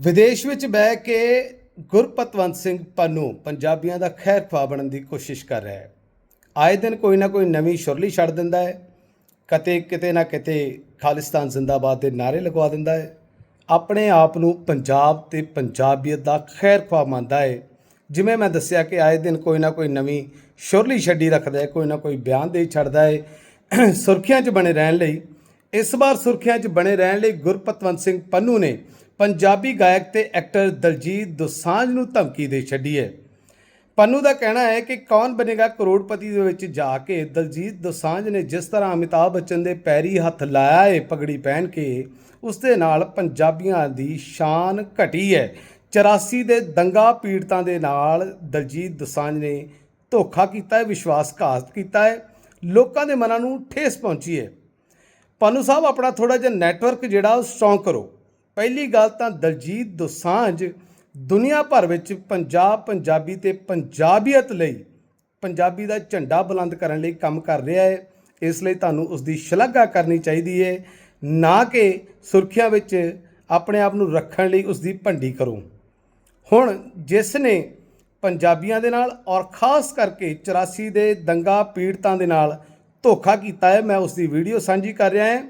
ਵਿਦੇਸ਼ ਵਿੱਚ ਬਹਿ ਕੇ ਗੁਰਪਤਵੰਤ ਸਿੰਘ ਪੰਨੂ ਪੰਜਾਬੀਆਂ ਦਾ ਖੈਰ ਖਵਾ ਬਣਨ ਦੀ ਕੋਸ਼ਿਸ਼ ਕਰ ਰਿਹਾ ਹੈ। ਆਏ ਦਿਨ ਕੋਈ ਨਾ ਕੋਈ ਨਵੀਂ ਸ਼ੁਰਲੀ ਛੱਡ ਦਿੰਦਾ ਹੈ। ਕਤੇ ਕਿਤੇ ਨਾ ਕਿਤੇ ਖਾਲਿਸਤਾਨ ਜ਼ਿੰਦਾਬਾਦ ਦੇ ਨਾਰੇ ਲਗਵਾ ਦਿੰਦਾ ਹੈ। ਆਪਣੇ ਆਪ ਨੂੰ ਪੰਜਾਬ ਤੇ ਪੰਜਾਬੀਅਤ ਦਾ ਖੈਰ ਖਵਾ ਮੰਨਦਾ ਹੈ। ਜਿਵੇਂ ਮੈਂ ਦੱਸਿਆ ਕਿ ਆਏ ਦਿਨ ਕੋਈ ਨਾ ਕੋਈ ਨਵੀਂ ਸ਼ੁਰਲੀ ਛੱਡੀ ਰੱਖਦਾ ਹੈ, ਕੋਈ ਨਾ ਕੋਈ ਬਿਆਨ ਦੇ ਛੱਡਦਾ ਹੈ। ਸੁਰਖੀਆਂ 'ਚ ਬਣੇ ਰਹਿਣ ਲਈ ਇਸ ਵਾਰ ਸੁਰਖੀਆਂ 'ਚ ਬਣੇ ਰਹਿਣ ਲਈ ਗੁਰਪਤਵੰਤ ਸਿੰਘ ਪੰਨੂ ਨੇ ਪੰਜਾਬੀ ਗਾਇਕ ਤੇ ਐਕਟਰ ਦਲਜੀਤ ਦੋਸਾਂਝ ਨੂੰ ਧਮਕੀ ਦੇ ਛੱਡੀ ਹੈ। ਪੰਨੂ ਦਾ ਕਹਿਣਾ ਹੈ ਕਿ ਕੌਣ ਬਣੇਗਾ ਕਰੋੜਪਤੀ ਦੇ ਵਿੱਚ ਜਾ ਕੇ? ਦਲਜੀਤ ਦੋਸਾਂਝ ਨੇ ਜਿਸ ਤਰ੍ਹਾਂ ਅਮਿਤਾਭ ਬੱਚਨ ਦੇ ਪੈਰੀ ਹੱਥ ਲਾਇਆ ਹੈ ਪਗੜੀ ਪਹਿਨ ਕੇ, ਉਸ ਦੇ ਨਾਲ ਪੰਜਾਬੀਆਂ ਦੀ ਸ਼ਾਨ ਘਟੀ ਹੈ। 84 ਦੇ ਦੰਗਾ ਪੀੜਤਾਂ ਦੇ ਨਾਲ ਦਲਜੀਤ ਦੋਸਾਂਝ ਨੇ ਧੋਖਾ ਕੀਤਾ ਹੈ, ਵਿਸ਼ਵਾਸਘਾਤ ਕੀਤਾ ਹੈ। ਲੋਕਾਂ ਦੇ ਮਨਾਂ ਨੂੰ ਠੇਸ ਪਹੁੰਚੀ ਹੈ। ਪਾਨੂ ਸਾਹਿਬ, ਆਪਣਾ ਥੋੜਾ ਜਿਹਾ ਨੈਟਵਰਕ ਜਿਹੜਾ ਉਹ ਸਟਰੋਂਗ ਕਰੋ। ਪਹਿਲੀ ਗੱਲ ਤਾਂ ਦਲਜੀਤ ਦੋਸਾਂਝ ਦੁਨੀਆ ਭਰ ਵਿੱਚ ਪੰਜਾਬ, ਪੰਜਾਬੀ ਤੇ ਪੰਜਾਬੀਅਤ ਲਈ ਪੰਜਾਬੀ ਦਾ ਝੰਡਾ ਬੁਲੰਦ ਕਰਨ ਲਈ ਕੰਮ ਕਰ ਰਿਹਾ ਹੈ। ਇਸ ਲਈ ਤੁਹਾਨੂੰ ਉਸ ਦੀ ਸ਼ਲਾਘਾ ਕਰਨੀ ਚਾਹੀਦੀ ਹੈ। ਨਾ ਕਿ ਸੁਰਖੀਆਂ ਵਿੱਚ ਆਪਣੇ ਆਪ ਨੂੰ ਰੱਖਣ ਲਈ ਉਸ ਦੀ ਭੰਡੀ ਕਰੋ। ਹੁਣ ਜਿਸ ਨੇ ਪੰਜਾਬੀਆਂ ਦੇ ਨਾਲ ਔਰ ਖਾਸ ਕਰਕੇ 84 ਦੇ ਦੰਗਾ ਪੀੜਤਾਂ ਦੇ ਨਾਲ ਧੋਖਾ ਕੀਤਾ ਹੈ। ਮੈਂ ਉਸ ਦੀ ਵੀਡੀਓ ਸਾਂਝੀ ਕਰ ਰਿਹਾ ਹਾਂ।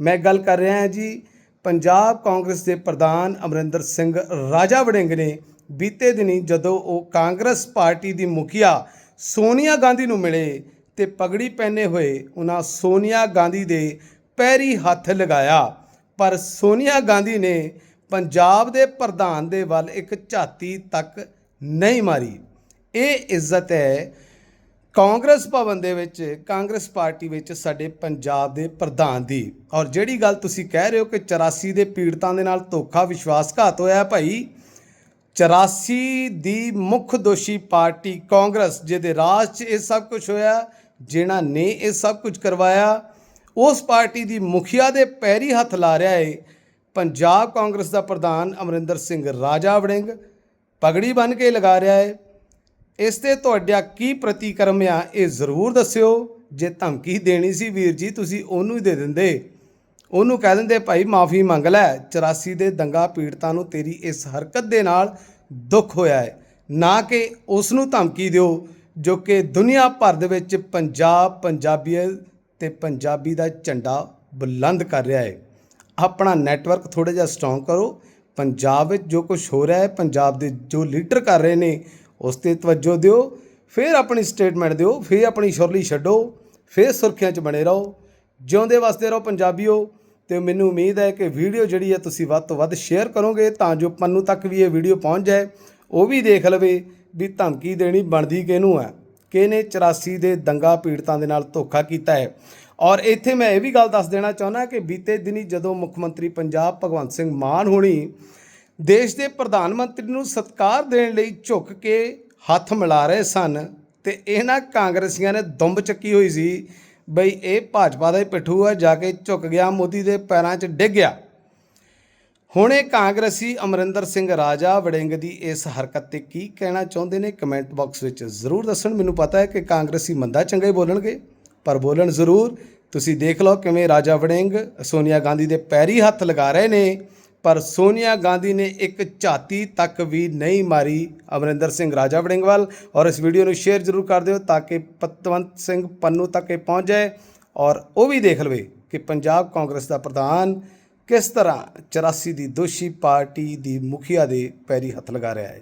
ਮੈਂ ਗੱਲ ਕਰ ਰਿਹਾ ਹਾਂ ਜੀ, ਪੰਜਾਬ ਕਾਂਗਰਸ ਦੇ ਪ੍ਰਧਾਨ ਅਮਰਿੰਦਰ ਸਿੰਘ ਰਾਜਾ ਵੜਿੰਗ ਨੇ ਬੀਤੇ ਦਿਨੀ ਜਦੋਂ ਉਹ ਕਾਂਗਰਸ ਪਾਰਟੀ ਦੀ ਮੁਖੀਆ ਸੋਨੀਆ ਗਾਂਧੀ ਨੂੰ ਮਿਲੇ ਤੇ ਪਗੜੀ ਪਹਿਨੇ ਹੋਏ ਉਹਨਾਂ ਸੋਨੀਆ ਗਾਂਧੀ ਦੇ ਪੈਰੀ ਹੱਥ ਲਗਾਇਆ। ਪਰ ਸੋਨੀਆ ਗਾਂਧੀ ਨੇ ਪੰਜਾਬ ਦੇ ਪ੍ਰਧਾਨ ਦੇ ਵੱਲ ਇੱਕ ਝਾਤੀ ਤੱਕ ਨਹੀਂ ਮਾਰੀ। ਇਹ ਇੱਜ਼ਤ ਹੈ ਕਾਂਗਰਸ ਭਵਨ ਦੇ ਵਿੱਚ, ਕਾਂਗਰਸ ਪਾਰਟੀ ਵਿੱਚ ਸਾਡੇ ਪੰਜਾਬ ਦੇ ਪ੍ਰਧਾਨ ਦੀ। ਔਰ ਜਿਹੜੀ ਗੱਲ ਤੁਸੀਂ ਕਹਿ ਰਹੇ ਹੋ ਕਿ 84 ਦੇ ਪੀੜਤਾਂ ਦੇ ਨਾਲ ਧੋਖਾ ਵਿਸ਼ਵਾਸਘਾਤ ਹੋਇਆ ਭਾਈ 84 ਦੀ ਮੁੱਖ ਦੋਸ਼ੀ ਪਾਰਟੀ ਕਾਂਗਰਸ, ਜਿਹਦੇ ਰਾਜ 'ਚ ਇਹ ਸਭ ਕੁਝ ਹੋਇਆ, ਜਿਨ੍ਹਾਂ ਨੇ ਇਹ ਸਭ ਕੁਝ ਕਰਵਾਇਆ, ਉਸ ਪਾਰਟੀ ਦੀ ਮੁਖੀਆ ਦੇ ਪੈਰੀ ਹੱਥ ਲਾ ਰਿਹਾ ਹੈ ਪੰਜਾਬ ਕਾਂਗਰਸ ਦਾ ਪ੍ਰਧਾਨ ਅਮਰਿੰਦਰ ਸਿੰਘ ਰਾਜਾ ਵੜਿੰਗ, ਪਗੜੀ ਬਨ ਕੇ ਲਗਾ ਰਿਹਾ ਏ। ਇਸ ਤੇ ਤੁਹਾਡਾ ਕੀ ਪ੍ਰਤੀਕਰਮ ਆ, ਇਹ ਜ਼ਰੂਰ ਦੱਸਿਓ। ਜੇ ਧਮਕੀ ਦੇਣੀ ਸੀ ਵੀਰ ਜੀ, ਤੁਸੀਂ ਉਹਨੂੰ ਹੀ ਦੇ ਦਿੰਦੇ। ਉਹਨੂੰ ਕਹਿ ਦਿੰਦੇ, ਭਾਈ ਮਾਫੀ ਮੰਗ ਲੈ 84 ਦੇ ਦੰਗਾ ਪੀੜਤਾਂ ਨੂੰ ਤੇਰੀ ਇਸ ਹਰਕਤ ਦੇ ਨਾਲ ਦੁੱਖ ਹੋਇਆ ਹੈ। ਨਾ ਕਿ ਉਸ ਨੂੰ ਧਮਕੀ ਦਿਓ, ਜੋ ਕਿ ਦੁਨੀਆ ਭਰ ਦੇ ਵਿੱਚ ਪੰਜਾਬ ਪੰਜਾਬੀਅਤ ਤੇ ਪੰਜਾਬੀ ਦਾ ਝੰਡਾ ਬੁਲੰਦ ਕਰ ਰਿਹਾ ਹੈ। ਆਪਣਾ ਨੈਟਵਰਕ ਥੋੜਾ ਜਿਹਾ ਸਟਰੋਂਗ ਕਰੋ। ਪੰਜਾਬ ਵਿੱਚ ਜੋ ਕੁਝ ਹੋ ਰਿਹਾ ਹੈ, ਪੰਜਾਬ ਦੇ ਜੋ ਲੀਡਰ ਕਰ ਰਹੇ ਨੇ ਉਸ ਤੇ ਤਵੱਜੋ ਦਿਓ, ਫਿਰ ਆਪਣੀ ਸਟੇਟਮੈਂਟ ਦਿਓ, ਫਿਰ ਆਪਣੀ ਸ਼ੁਰਲੀ ਛੱਡੋ, ਫਿਰ ਸੁਰਖੀਆਂ 'ਚ ਬਣੇ ਰਹੋ। ਜਿਉਂਦੇ ਵਸਦੇ ਰਹੋ ਪੰਜਾਬੀਓ ਤੇ ਮੈਨੂੰ ਉਮੀਦ ਹੈ ਕਿ ਵੀਡੀਓ ਜਿਹੜੀ ਹੈ ਤੁਸੀਂ ਵੱਧ ਤੋਂ ਵੱਧ ਸ਼ੇਅਰ ਕਰੋਗੇ ਤਾਂ ਜੋ ਪੰਨੂ ਤੱਕ ਵੀ ਇਹ ਵੀਡੀਓ ਪਹੁੰਚ ਜਾਏ, ਉਹ ਵੀ ਦੇਖ ਲਵੇ ਵੀ ਧਮਕੀ ਦੇਣੀ ਬਣਦੀ ਕਿਹਨੂੰ ਹੈ। ਕਿਹਨੇ 84 ਦੇ ਦੰਗਾ ਪੀੜਤਾਂ ਦੇ ਨਾਲ ਧੋਖਾ ਕੀਤਾ ਹੈ। ਔਰ ਇੱਥੇ ਮੈਂ ਇਹ ਵੀ ਗੱਲ ਦੱਸ ਦੇਣਾ ਚਾਹੁੰਦਾ ਕਿ ਬੀਤੇ ਦਿਨੀ ਜਦੋਂ ਮੁੱਖ ਮੰਤਰੀ ਪੰਜਾਬ ਭਗਵੰਤ ਸਿੰਘ ਮਾਨ ਹੋਣੀ ਦੇਸ਼ ਦੇ ਪ੍ਰਧਾਨ ਮੰਤਰੀ ਨੂੰ ਸਤਕਾਰ ਦੇਣ ਲਈ ਝੁੱਕ ਕੇ ਹੱਥ ਮਿਲਾ ਰਹੇ ਸਨ ਤੇ ਇਹਨਾਂ ਕਾਂਗਰਸੀਆਂ ਨੇ ਦੁੰਬ ਚੱਕੀ ਹੋਈ ਸੀ ਬਈ ਇਹ ਭਾਜਪਾ ਦਾ ਹੀ ਪਿੱਠੂ ਹੈ ਜਾ ਕੇ ਝੁੱਕ ਗਿਆ ਮੋਦੀ ਦੇ ਪੈਰਾਂ 'ਚ ਡਿੱਗ ਗਿਆ। ਹੁਣ ਇਹ ਕਾਂਗਰਸੀ ਅਮਰਿੰਦਰ ਸਿੰਘ ਰਾਜਾ ਵੜਿੰਗ ਦੀ ਇਸ ਹਰਕਤ ਤੇ ਕੀ ਕਹਿਣਾ ਚਾਹੁੰਦੇ ਨੇ ਕਮੈਂਟ ਬਾਕਸ ਵਿੱਚ ਜ਼ਰੂਰ ਦੱਸਣ। ਮੈਨੂੰ ਪਤਾ ਹੈ ਕਿ ਕਾਂਗਰਸੀ ਮੰਦਾ ਚੰਗਾ ਹੀ ਬੋਲਣਗੇ, ਪਰ ਬੋਲਣ ਜ਼ਰੂਰ। ਤੁਸੀਂ ਦੇਖ ਲਓ ਕਿਵੇਂ ਰਾਜਾ ਵੜਿੰਗ ਸੋਨੀਆ ਗਾਂਧੀ ਦੇ ਪੈਰੀ ਹੱਥ ਲਗਾ ਰਹੇ ਨੇ। ਪਰ ਸੋਨੀਆ ਗਾਂਧੀ ਨੇ ਇੱਕ ਝਾਤੀ ਤੱਕ ਵੀ ਨਹੀਂ ਮਾਰੀ ਅਮਰਿੰਦਰ ਸਿੰਘ, ਰਾਜਾ ਵੜਿੰਗ ਵੱਲ ਔਰ ਇਸ ਵੀਡੀਓ ਨੂੰ ਸ਼ੇਅਰ ਜ਼ਰੂਰ ਕਰ ਦਿਓ ਤਾਂ ਕਿ ਪਤਵੰਤ ਸਿੰਘ ਪੰਨੂ ਤੱਕ ਇਹ ਪਹੁੰਚ ਜਾਏ। ਔਰ ਉਹ ਵੀ ਦੇਖ ਲਵੇ ਕਿ ਪੰਜਾਬ ਕਾਂਗਰਸ ਦਾ ਪ੍ਰਧਾਨ ਕਿਸ ਤਰ੍ਹਾਂ 84 ਦੀ ਦੋਸ਼ੀ ਪਾਰਟੀ ਦੀ ਮੁਖੀਆ ਦੇ ਪੈਰੀ ਹੱਥ ਲਗਾ ਰਿਹਾ ਹੈ।